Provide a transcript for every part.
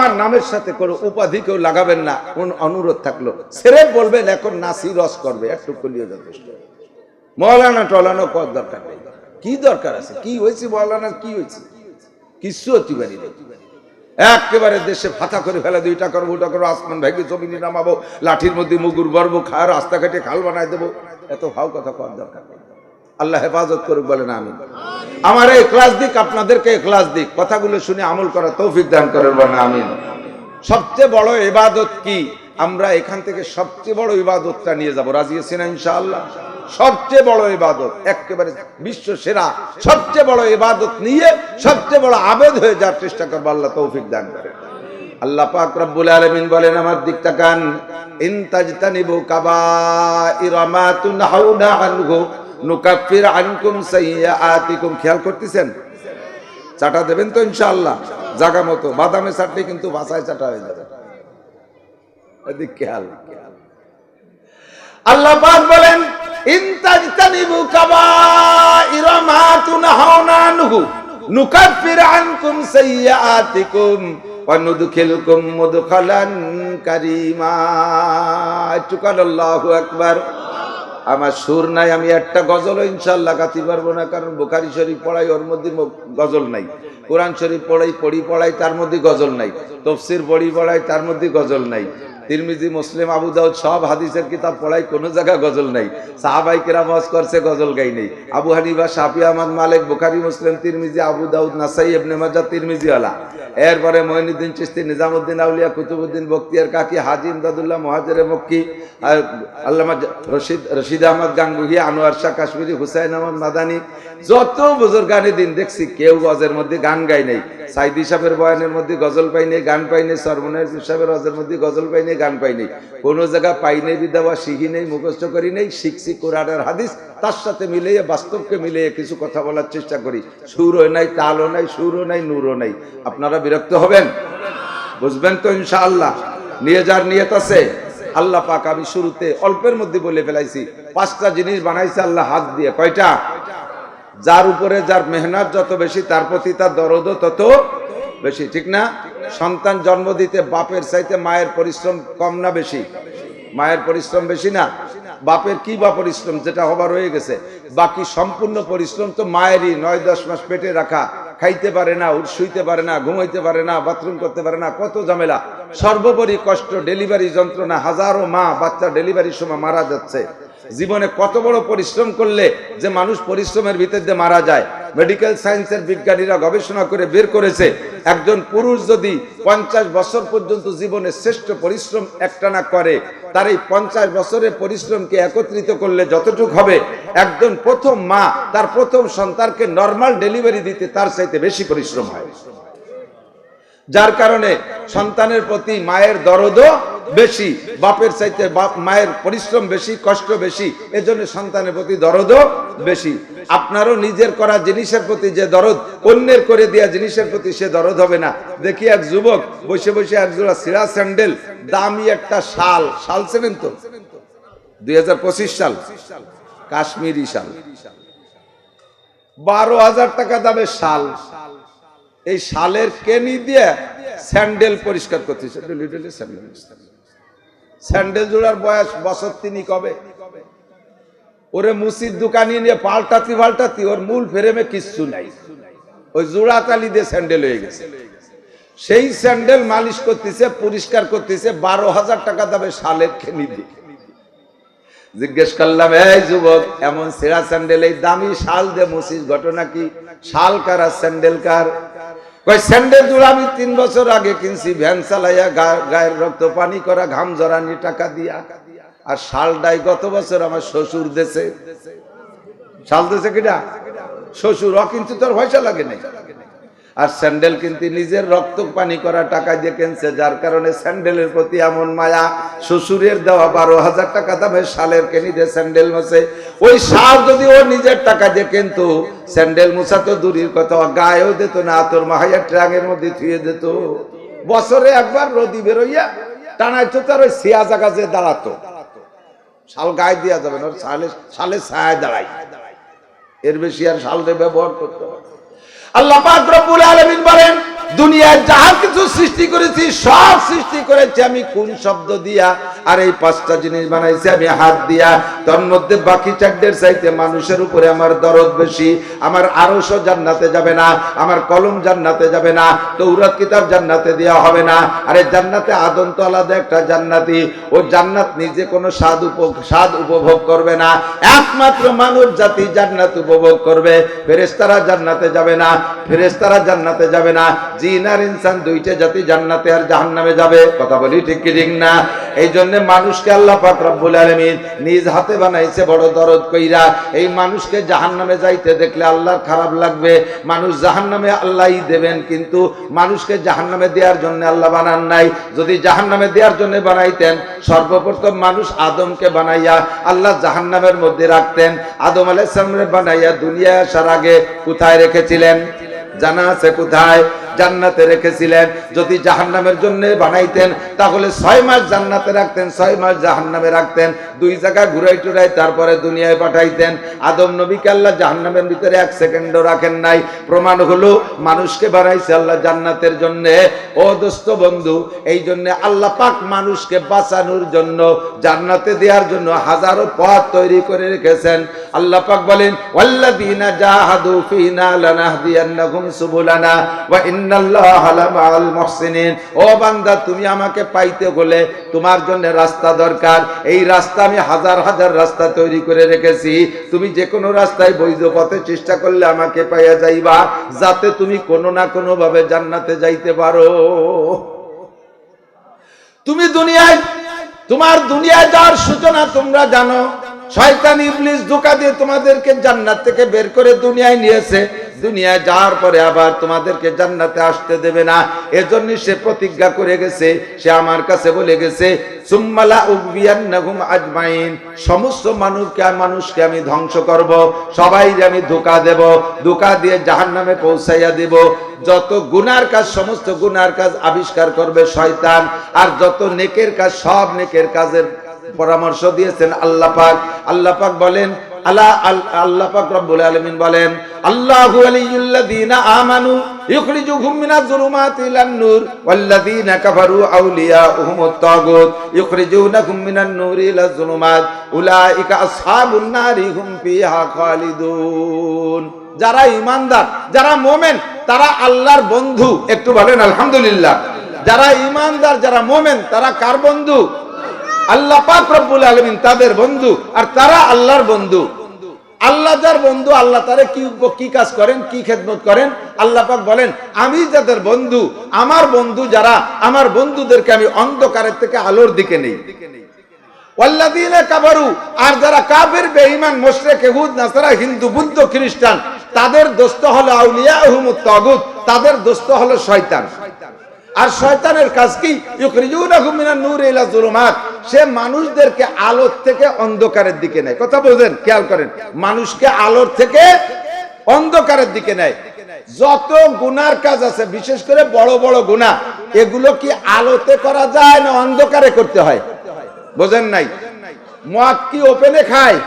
আমার নামের সাথে কোনো উপাধি কেউ লাগাবেন না, কোন অনুরোধ থাকল। সেরে বলবেন, এখন নাসি রস করবে, একটু করলেও যথেষ্ট। মৌলানা টলানো কর দরকার নেই। কি দরকার আছে? কি হয়েছে মৌলানা? কি হয়েছে? কিছু হতে পারি একেবারে দেশে ফাতা করে ফেলে, দুইটা করব ওটা করব আসমান ভেঙে জমিনে নামাবো, লাঠির মধ্যে মুগুর গর্ব খায় রাস্তাঘাটে খাল বানাই দেবো। এত ভাও কথা কর দরকার নেই। আল্লাহ হেফাজত করুক বলেন আমি আমার এই ক্লাস দিক, আপনাদেরকে ক্লাস দিক। কথাগুলো শুনে আমল করা তৌফিক দান করেন বলেন, আমিন। সবচেয়ে বড় ইবাদত কি? আমরা এখান থেকে সবচেয়ে বড় ইবাদতটা নিয়ে যাব। রাজি আছেন ইনশাআল্লাহ? সবচেয়ে বড় ইবাদত, একেবারে বিশ্ব সেরা। সবচেয়ে বড় ইবাদত নিয়ে সবচেয়ে বড় আবেদ হয়ে যাওয়ার চেষ্টা করব, আল্লাহ তৌফিক দান করেন। আল্লাহ পাক রব্বুল আলামিন বলেন, আমার দিক তাকান। ইন তাজতানিবু কাবাইরা মা তুনহাউনা আনহু নুকাফির আনকুম সাইয়্যাতিকুম খেয়াল করতেছেন? চাটা দেবেন তো ইনশাআল্লাহ। জাগা মতো। বাদামে চাটলে কিন্তু ভাষায় চাটা হয়ে যাবে। এদিক খেয়াল। আল্লাহ পাক বলেন, ইন তাজতানিবু কাবাইরা মা আনহু, নুকাফির আনকুম সাইয়্যাতিকুম ওয়া নুদখিলকুম মুদখালান কারীমা। একটু কাল আল্লাহু আকবার। আমার সুর নাই, আমি একটা গজল ইনশাল্লাহ গাতে পারব না, কারণ বুখারি শরীফ পড়াই ওর মধ্যে গজল নাই। কোরআন শরীফ পড়াই, পড়ি পড়াই তার মধ্যে গজল নাই। তফসির পড়ি পড়াই তার মধ্যে গজল নাই। তিরমিজি, মুসলিম, আবু দাউদ সব হাদিসের কিতাব পড়াই কোনো জায়গা গজল নাই। সাহাবাই কেরাম করছে, গজল গাই নেই। আবু হানিফা, শাফি আহমদ, মালিক, বুখারি, মুসলিম, তিরমিজি, আবু দাউদ, নাসাই, ইবনে মাজা তিরমিজি আলা এরপরে মঈনুদ্দিন চিস্তি নিজামুদ্দিন আউলিয়া, কুতুবুদ্দিন বক্তিয়ার কাকি, হাজি ইমদাদুল্লাহ, মহাজের মক্কি আল্লামা রশিদ রশিদ আহমদ গাঙ্গুহি, আনোয়ার শাহ কাশ্মীরি, হুসাইন আহমদ মাদানি। যত বুজুর্গানি দিন দেখছি, কেউ গজের মধ্যে গান গাই নাই। সাইদি সাহেবের বয়ানের মধ্যে গজল পাই নেই, গান পাই নেই সরমনের সাহেবের ওয়াজের মধ্যে গজল পাই নেই গান পাই নেই। কোনো জায়গা পাই নেই বিদ্যা শিখি নেই, মুখস্থ করি নেই, শিখছি কোরআনের হাদিস, তার সাথে মিলিয়ে, বাস্তবকে মিলিয়ে কিছু কথা বলার চেষ্টা করি। সুরও নাই, তালও নাই, সুরও নাই, নূরও নাই। আপনারা বিরক্ত হবেন? বুঝবেন তো, ইনশাআল্লাহ। নিয়ে যার নিয়ত আছে, আল্লাহ পাক আমি শুরুতে অল্পের মধ্যে বলে ফেলাইছি। পাঁচটা জিনিস বানাইছে আল্লাহ হাত দিয়ে। কয়টা? যার উপরে যার মেহনত যত বেশি, তার প্রতি তার দরদও তত বেশি। ঠিক না? সন্তান জন্ম দিতে বাপের চাইতে মায়ের পরিশ্রম কম না বেশি? মায়ের পরিশ্রম বেশি না? বাপের কি বা পরিশ্রম? যেটা হবার হয়ে গেছে। বাকি সম্পূর্ণ পরিশ্রম তো মায়েরই। নয়, দশ মাস পেটে রাখা। খাইতে পারে না শুইতে পারে না, ঘুমাইতে পারে না, বাথরুম করতে পারে না, কত ঝামেলা। সর্বোপরি কষ্ট, ডেলিভারি যন্ত্রণা। হাজারো মা, বাচ্চা ডেলিভারির সময় মারা যাচ্ছে। জীবনে কত বড় পরিশ্রম করলে যে মানুষ পরিশ্রমের ভিতর দিয়ে মারা যায়? মেডিকেল সায়েন্সের বিজ্ঞানীরা গবেষণা করে বের করেছে, একজন পুরুষ যদি পঞ্চাশ বছর পর্যন্ত জীবনে শ্রেষ্ঠ পরিশ্রম একটানা করে, তার এই পঞ্চাশ বছরের পরিশ্রমকে একত্রিত করলে যতটুক হবে, একজন প্রথম মা তার প্রথম সন্তানকে নর্মাল ডেলিভারি দিতে তার চাইতে বেশি পরিশ্রম হয়। যার কারণে সন্তানের প্রতি মায়ের দরদও বেশি, বাপের চাইতে বাপ, মায়ের পরিশ্রম বেশি, কষ্ট বেশি, এজন্য সন্তানের প্রতি দরদও বেশি। আপনারও নিজের করা জিনিসের প্রতি যে দরদ, অন্যের করে দেওয়া জিনিসের প্রতি সে দরদ হবে না। দেখি এক যুবক বসে বসে এক জোড়া সিরা স্যান্ডেল, দামি একটা শাল। শাল চেনেন তো? দুই হাজার পঁচিশ সাল। কাশ্মীরি শাল। বারো হাজার টাকা দামের শাল। এই শালের কেনি দিয়ে স্যান্ডেল পরিষ্কার করতেছে ডেলি ডেলি স্যান্ডেল। স্যান্ডেল জোড়ার বয়স বছর তিনি কবে ওরে মুসির দোকানি নিয়ে পাল্টাতি পাল্টাতি ওর মূল ফ্রেমে কিচ্ছু নাই। ওই জোড়া তালি দিয়ে স্যান্ডেল হয়ে গেছে। সেই স্যান্ডেল মালিশ করতেছে, পরিষ্কার করতেছে, বারো হাজার টাকা দামে শালের খেলি দিয়ে। জিজ্ঞেস করলাম, এই যুবক, এমন সেরা স্যান্ডেল, এই দামি শাল দে মুসিস ঘটনা কি? শাল কার আর স্যান্ডেল কার? স্যান্ডেল জোড়া আমি তিন বছর আগে কিনছি, ভ্যান চালাইয়া গায়ের রক্ত, পানি করা, ঘাম জড়ানি, টাকা দিয়া। আর শালটাই গত বছর আমার শ্বশুর দেশে শাল দেশে কিনা? শ্বশুর কিন্তু তোর পয়সা লাগে নাই। আর স্যান্ডেল কিন্তু নিজের রক্ত পানি করা টাকা দিয়ে কিনছে, যার কারণে স্যান্ডেলের প্রতি এমন মায়া। শ্বশুরের দেওয়া বারো হাজার টাকা দামের শালের কেনি দিয়ে স্যান্ডেল মাসে ওই শাল যদি ও নিজের টাকা দিয়ে কিন্তু, স্যান্ডেল মুছা তো দূরের কথা, গায়েও দিত না, তোর মাহাইয়া ট্রাঙের মধ্যে থুয়ে দিত। বছরে একবার রদি বেরোইয়া টানাই তো তার ওই সিয়া জায়গা যে দাঁড়াতো। শাল গায়ে দেওয়া যাবে না শালে শালে ছায় দাঁড়াই এর বেশি আর শালরে ব্যবহার করতে হবে আল্লাহ পাক রব্বুল আলামিন বলেন, দুনিয়ায় যা কিছু সৃষ্টি করেছি, সব সৃষ্টি করেছি আমি কোন শব্দ দিয়া আর এই পাঁচটা জিনিস বানাইছি, আমি হাত দিয়া, তার মধ্যে বাকি চারটের চাইতে মানুষের উপরে আমার দরদ বেশি, আমার আরশও জান্নাতে যাবে না, আমার কলম জান্নাতে যাবে না তৌরাত কিতাব জান্নাতে দেওয়া হবে না। আরে জান্নাতে আদম তো আলাদা একটা জান্নাতি, ও জান্নাত নিজে কোনো স্বাদ উপ- স্বাদ উপভোগ করবে না। একমাত্র মানব জাতি জান্নাত উপভোগ করবে, ফেরেশতারা জান্নাতে যাবে না, ফেরেশতারা জান্নাতে যাবে না, জিন আর ইনসান দুইটা জাতি জান্নাতে আর জাহান্নামে যাবে। কথা বলি ঠিক কি ঠিক না? এই জন্য মানুষকে আল্লাহ পাক আলামিন নিজ হাতে বানাইছে বড় দরদ কইরা। এই মানুষকে জাহান্নামে যাইতে দেখলে আল্লাহর খারাপ লাগবে। মানুষ জাহান্নামে আল্লাহই দেবেন, কিন্তু মানুষকে জাহান্নামে দেওয়ার জন্য আল্লাহ বানান নাই। যদি জাহান্নামে দেওয়ার জন্য বানাইতেন, সর্বপ্রথম মানুষ আদমকে বানাইয়া আল্লাহ জাহান্নামের মধ্যে রাখতেন। আদম আলাইহিস সালামের বানাইয়া দুনিয়ায় আসার আগে কোথায় রেখেছিলেন? জানা আছে কোথায়? জান্নাতে রেখেছিলেন। যদি জাহান্নামের জন্য বানাইতেন, তাহলে ছয় মাস জান্নাতে রাখতেন, ছয় মাস জাহান্নামে রাখতেন। দুই জায়গা ঘুরাই টুরাই তারপরে দুনিয়ায় পাঠাইতেন। আদম নবীকে আল্লাহ জাহান্নামের ভিতরে এক সেকেন্ডও রাখেন নাই। প্রমাণ হলো, মানুষকে বানাইছে আল্লাহ জান্নাতের জন্য। ও দোস্ত বন্ধু, এই জন্য আল্লাহ পাক মানুষকে বাঁচানোর জন্য, জান্নাতে দেওয়ার জন্য হাজারো পথ তৈরি করে রেখেছেন। আল্লাহ পাক বলেন, ওয়াল্লাযীনা জাহাদু লানাহদিয়ান্নাহুম সুবুলানা ওয়া ইন্নাল্লাহা মুহসিনিন। ও বান্দা, তুমি আমাকে পাইতে তোমার জন্য রাস্তা দরকার। এই রাস্তা আমি হাজার হাজার রাস্তা তৈরি করে রেখেছি। তুমি যে কোনো রাস্তায় বৈধ পথে চেষ্টা করলে আমাকে পাইয়া যাইবা, যাতে তুমি কোনো না কোনো ভাবে জান্নাতে যাইতে পারো। তুমি দুনিয়ায়, তোমার দুনিয়ায় যাওয়ার সূচনা তোমরা জানো। শয়তান ইবলিস ধোকা দিয়ে তোমাদেরকে জান্নাত থেকে বের করে দুনিয়ায় নিয়েছে। দুনিয়ায় যাওয়ার পরে আবার তোমাদেরকে জান্নাতে আসতে দেবে না। এজন্য সে প্রতিজ্ঞা করে গেছে, সে আমার কাছে বলে গেছে সুম্মালা উগবিয়ান্নাহুম আজমাইন। সমস্ত মানুষকে মানুষকে আমি ধ্বংস করব সবাই আমি ধোকা দেব, ধোকা দিয়ে জাহান্নামে পৌঁছাইয়া দেব। যত গুনার কাজ, সমস্ত গুনার কাজ আবিষ্কার করবে শয়তান, আর যত নেকের কাজ, সব নেকের কাজের পরামর্শ দিয়েছেন আল্লাহ পাক। আল্লাহ পাক বলেন আল্লাহ আল্লাহ পাক রব্বুল আলামিন বলেন, আল্লাহু আলিয়্যুল্লাযীনা আমানু ইখরিজুহুম মিনাজ যুলুমাতি ইলান নূর, ওয়াল্লাযীনা কাফারু আউলিয়াউহুমুত তাগুত ইখরিজুনাহুম মিনান নূরি ইলাজ যুলুমাত উলাইকা আসহাবুন নারি হুম ফিহা খালিদুন। যারা ইমানদার যারা মোমেন, তারা আল্লাহর বন্ধু। একটু বলেন, আলহামদুলিল্লাহ। যারা ইমানদার যারা মোমেন, তারা কার বন্ধু? আল্লাহ পাক রব্বুল আলমিন তাদের বন্ধু, আর তারা আল্লাহর বন্ধু। আল্লাহ যার বন্ধু, আল্লাহ তারে কি কি কাজ করেন, কি খেদমত করেন? আল্লাহ পাক বলেন, আমি যাদের বন্ধু, আমার বন্ধু যারা, আমার বন্ধুদেরকে আমি অন্ধকারের থেকে আলোর দিকে নেই। আর তাদের দোস্ত হলো আউলিয়াহুমুত তাগুত তাদের দোস্ত হলো শয়তান। আর শয়তানের কাজ কি? সে মানুষদেরকে আলোর থেকে অন্ধকারের দিকে নেয়। কথা বোঝেন, খেয়াল করেন। মানুষকে আলোর থেকে অন্ধকারের দিকে নেয়। যত গুনার কাজ আছে, বিশেষ করে বড় বড় গুনাহ এগুলো কি আলোতে করা যায় না অন্ধকারে করতে হয়? বোঝেন নাই। মদ কি ওপেনে খায়?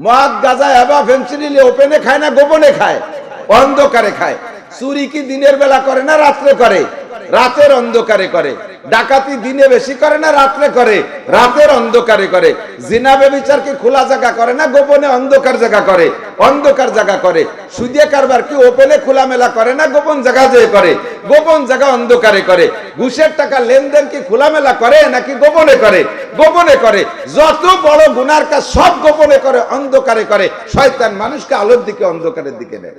মদ গাজা এবা ফেন্সিডিল ওপেনে খায় না গোপনে খায়? অন্ধকারে খায়। চুরি কি দিনের বেলা করে না রাত্রে করে? রাতের অন্ধকারে করে। ডাকাতি দিনে বেশি করে না রাত্রে করে। রাতের অন্ধকারে করে। জিনা বেবিচার কি খোলা জায়গা করে না গোপনে অন্ধকার জায়গা করে? অন্ধকার জায়গা করে। সুদিয়া কারবার কি ওপেনে খোলামেলা করে না গোপন জায়গা যেয়ে করে? গোপন জায়গা অন্ধকারে করে। ঘুষের টাকা লেনদেন কি খোলামেলা করে নাকি গোপনে করে? গোপনে করে। যত বড় গুনার কাজ সব গোপনে করে, অন্ধকারে করে। শয়তান মানুষকে আলোর দিকে, অন্ধকারের দিকে নেয়।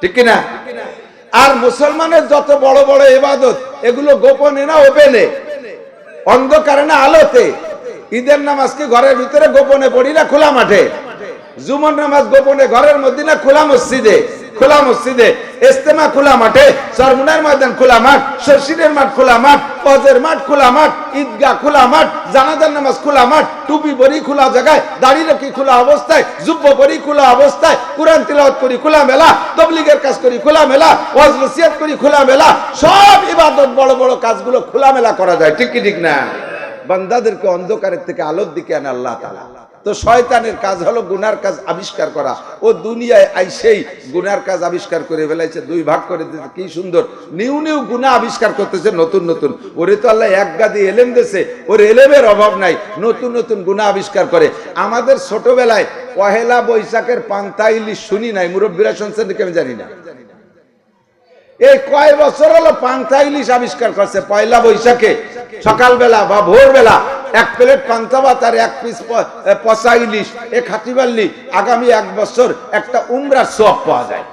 ঠিক কিনা? আর মুসলমানের যত বড় বড় এবাদত এগুলো গোপনে না ওপেনে? অন্ধকারে না আলোতে? ঈদের নামাজ কি ঘরের ভিতরে গোপনে পড়ি না খোলা মাঠে? জুমন নামাজ গোপনে ঘরের মধ্যে না খোলা মসজিদে? খোলা মসজিদে ইস্তেমা খোলা মাঠে, সরমুনার ময়দান খোলা মাঠ শর্ষিনের মাঠ খোলা মাঠ ফজের মাঠ খোলা মাঠ, ঈদগাহ খোলা মাঠ, জানাজার নামাজ খোলা মাঠ, টুপি পরি খোলা জায়গায়, দাড়ি রকি খোলা অবস্থায়, জুব্ব পরি খোলা অবস্থায়, কোরআন তিলাওয়াত করি খোলা মেলা, তবলিগের কাজ করি খোলা মেলা, ওয়াজ নসিহত করি খোলা মেলা, সব ইবাদত বড় বড় কাজগুলো খোলা মেলা করা যায়, ঠিক কি ঠিক না? বান্দাদেরকে অন্ধকারের থেকে আলোর দিকে আনে আল্লাহ তাআলা। তো শয়তানের কাজ হলো গুনার কাজ আবিষ্কার করা। ও দুনিয়ায় আইসেই গুনার কাজ আবিষ্কার করে ফেলাইছে, দুই ভাগ করে দিতে কি সুন্দর। নিউ নিউ গুণা আবিষ্কার করতেছে, নতুন নতুন। ওরে তো আল্লাহ এক গাদি এলেম দিয়েছে, ওর এলেমের অভাব নাই, নতুন নতুন গুণা আবিষ্কার করে। আমাদের ছোটবেলায় পহেলা বৈশাখের পান্তা ইলিশ শুনি নাই, মুরব্বীরা শুনছেন আমি জানি না? এই কয় বছর হলো পান্তা ইলিশ আবিষ্কার করছে, পয়লা বৈশাখে, সকালবেলা বা ভোরবেলা। এক প্লেট পান্তা ভাত আর এক পিস পচা ইলিশ, এ খাটি পারলি আগামী এক বছর একটা উমরার সব পাওয়া যায়।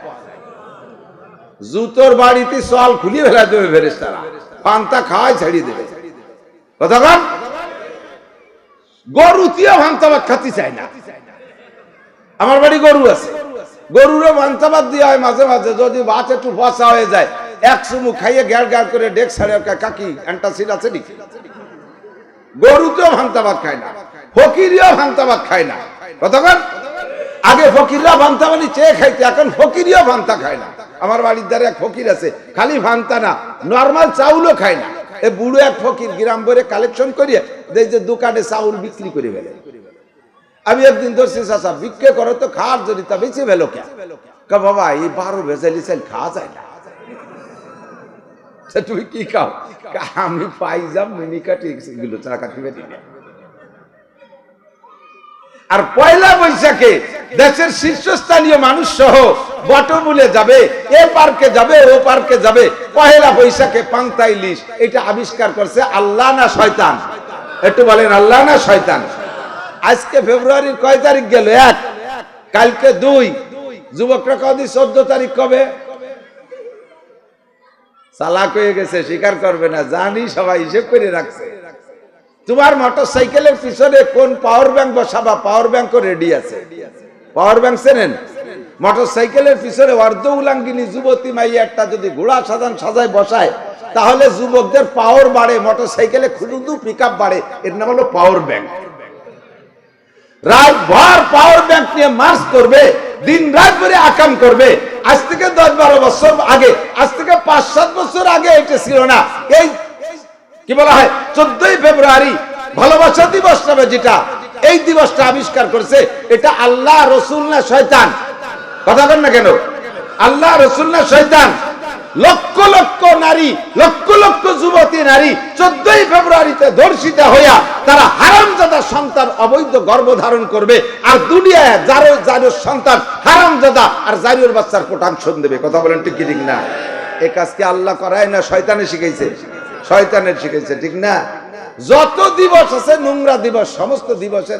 জুতোর বাড়িতে সল খুলিয়ে ফেলা দেবে ফেরেস্তারা পান্তা খাওয়াই ছাড়িয়ে দেবে। কতক্ষণ গরুতিও ভান্তা ভাত খাতি চায় না? আমার বাড়ি গরু আছে। গরুরও ভান্তাবাদ দেওয়া হয় মাঝে মাঝে, যদি ভাত একটু ফসা হয়ে যায়, এক চুমু খাইয়ে গ্যার গ্যার করে ডেক ছাড়ে কাকি, অ্যান্টাসিড আছে নাকি? গরুতেও ভান্তাবাদ খায় না ফকিরিও ভান্তাবাদ খায় না। কতক্ষণ আগে ফকিররা ভান্তা মানে চেয়ে খাইতে, এখন ফকিরিও ভান্তা খায় না। আমার বাড়ির দ্বারা এক ফকির আছে, খালি ভান্তা না, নর্মাল চাউলও খায় না। এ বুড়ো এক ফকির গ্রাম ভরে কালেকশন করিয়ে দেখ যে দোকানে চাউল বিক্রি করে ফেলে। আমি একদিন ধরছি চাষা বিক্রি করো তো, খাওয়ার জন্য তা বেঁচে ফেলো কে বাবা, এই বারো ভেজালি চাল খাওয়া যায় না। তুমি কি খাও? আমি পাইজাম মিনি কাটি এগুলো চারা কাটি আর পয়লা বৈশাখে দেশের শীর্ষস্থানীয় মানুষ সহ বটমূলে যাবে, এ পার্কে যাবে, ও পার্কে যাবে। পয়লা বৈশাখে পান্তা ইলিশ এটা আবিষ্কার করছে আল্লাহ না শয়তান। একটু বলেন, আল্লাহ না শয়তান? আজকে ফেব্রুয়ারির কয় তারিখ গেল? এক। কালকে দুই। যুবকরা কদি চোদ্দ তারিখ কবে? চালাক হয়ে গেছে স্বীকার করবে না, জানি সবাই হিসেব করে রাখছে। তোমার মোটর সাইকেলের পিছনে কোন পাওয়ার ব্যাংক বসাবা? পাওয়ার ব্যাংকও রেডি আছে। পাওয়ার ব্যাংক চেনেন? মোটর সাইকেলের পিছনে অর্ধ উলাঙ্গিনী যুবতী মাইয়া একটা যদি ঘোড়া সাজান সাজায় বসায়, তাহলে যুবকদের পাওয়ার বাড়ে মোটর সাইকেলে খুদু পিক বাড়ে। এর নাম হলো পাওয়ার ব্যাংক রাত ভর পাওয়ার ব্যাংক নিয়ে মার্চ করবে দিন রাত ধরে আকাম করবে। আজ থেকে দশ বারো বছর আগে, আজ থেকে পাঁচ সাত বছর আগে এটা ছিল না। এই কি বলা হয়? চোদ্দই ফেব্রুয়ারি, ভালোবাসা দিবস নামে যেটা, এই দিবসটা আবিষ্কার করেছে, এটা আল্লাহ রসুল না শয়তান। কথা বল না কেন? আল্লাহ রসুল না শয়তান। লক্ষ লক্ষ নারী, লক্ষ লক্ষ যুবতী নারী চোদ্দই ফেব্রুয়ারিতে ধর্ষিতা হইয়া তারা হারামজাদা সন্তান অবৈধ গর্ভ ধারণ করবে আর দুনিয়ায় যারো যারো সন্তান হারামজাদা আর জারিওর বাচ্চার প্রোটাকশন দেবে। কথা বলেন ঠিক ঠিক না? এ কাজকে আল্লাহ করায় না শয়তানে শিখাইছে? শয়তানের শিখেছে ঠিক না? যত দিবস আছে নোংরা দিবস, সমস্ত দিবসের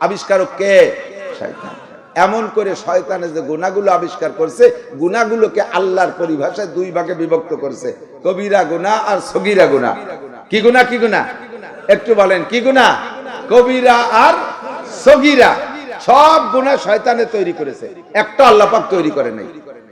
আবিষ্কারক কে? শয়তান। এমন করে শয়তানের যে গুণাগুলো আবিষ্কার করছে, গুণাগুলোকে আল্লাহর পরিভাষায় দুই ভাগে বিভক্ত করছে। কবিরা গুণা আর সগিরা গুণা। কি গুণা কি গুণা? একটু বলেন, কি গুণা? কবিরা আর সগিরা। সব গুণা শয়তানে তৈরি করেছে। একটা আল্লাপাক তৈরি করে নাই।